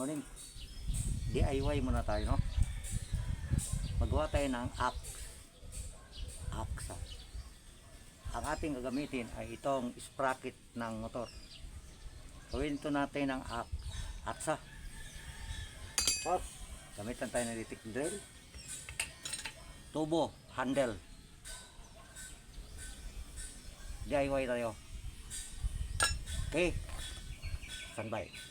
morning. DIY muna tayo, no? Magawa tayo ng axe. Axe. ah. Ang ating gagamitin ay itong sprocket ng motor. Gawin ito natin ng axe. Aksa. Tapos, gamitan tayo ng electric drill. Tubo, handle. DIY tayo. Okay. Standby.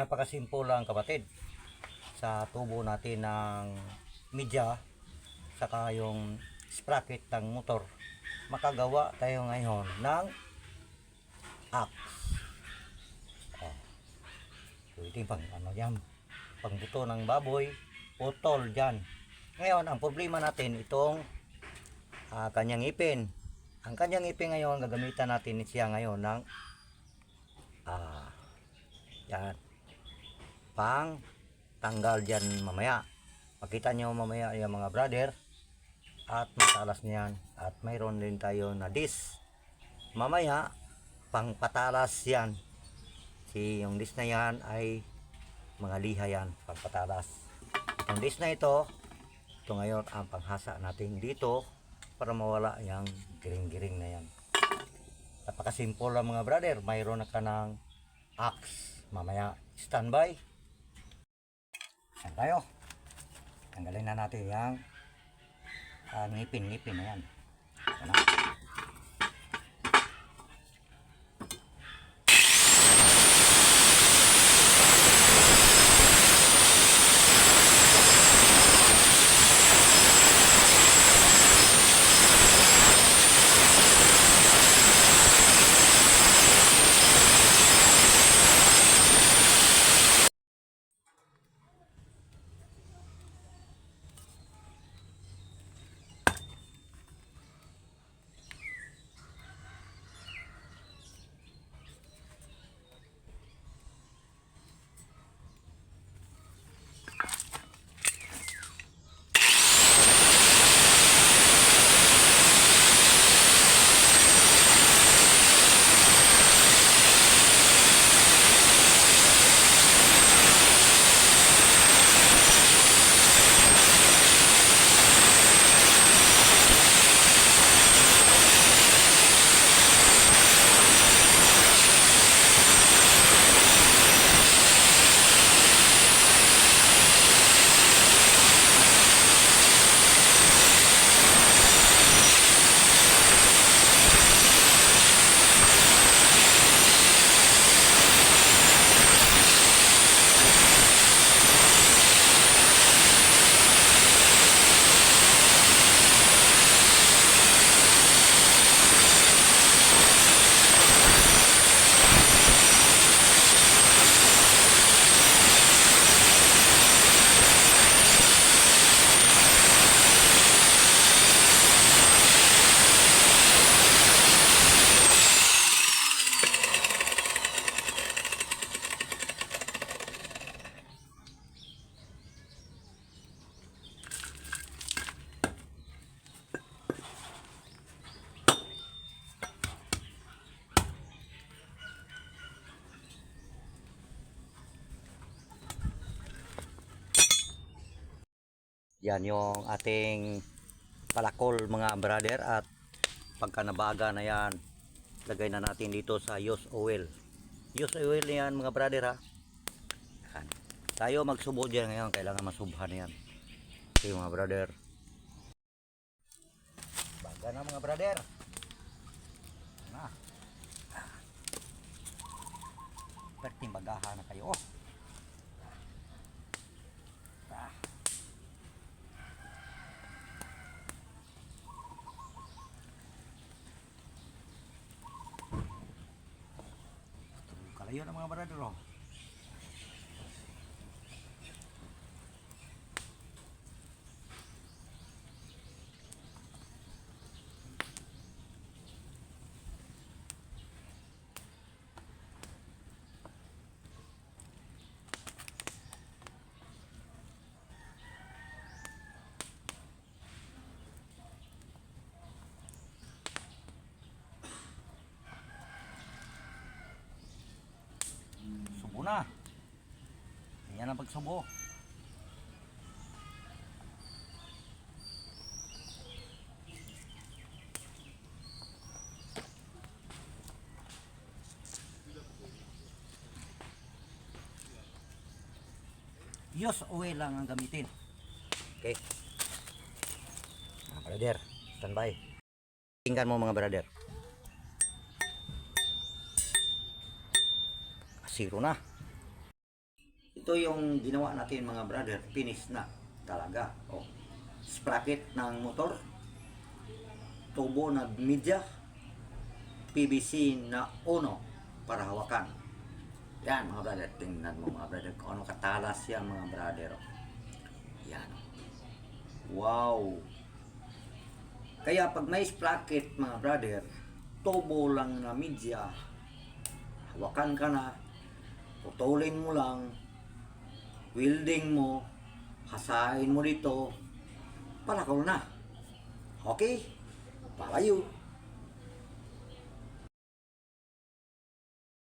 Napakasimple lang kapatid. Sa tubo natin ng media saka yung sprocket ng motor. Makagawa tayo ngayon ng axe. Oh. Pwede pang ano yan. Pangbuto ng baboy. Putol dyan. Ngayon, ang problema natin itong ah, kanyang ipin. Ang kanyang ipin ngayon, gagamitan natin siya ngayon ng ah, yan pang tanggal dyan mamaya. Makita nyo mamaya yung mga brother. At matalas niyan. At mayroon din tayo na dis. Mamaya pang patalas yan. Si yung dis na yan ay mga liha yan pang patalas. Itong dis na ito ito ngayon ang panghasa natin dito para mawala yung giring-giring na yan. Napakasimple lang mga brother. Mayroon na ka ng axe. Mamaya standby yan tayo. Tanggalin na natin yung ah, ngipin-ngipin na yan. Yan na. Yan yung ating palakol mga brother at pagka nabaga na yan, lagay na natin dito sa use oil. Use oil yan mga brother ha. Yan. Tayo magsubo dyan ngayon, kailangan masubhan yan. Okay mga brother. Baga na mga brother. Na. Perting bagahan na kayo. Oh. Ah. Kalayo na mga brother oh. Subo na. Yan ang pagsubo. Use oil lang ang gamitin. Okay. Mga brother, standby. Tingnan mo mga brother. Zero na. Ito yung ginawa natin mga brother, finish na talaga. Oh. Sprocket ng motor, tubo na media, PVC na uno para hawakan. Yan mga brother, tingnan mo mga brother kung ano katalas yan mga brother. Yan. Wow. Kaya pag may sprocket mga brother, tubo lang na media, hawakan ka na, putulin mo lang, welding mo, hasain mo dito, palakaw na. Okay? Palayo.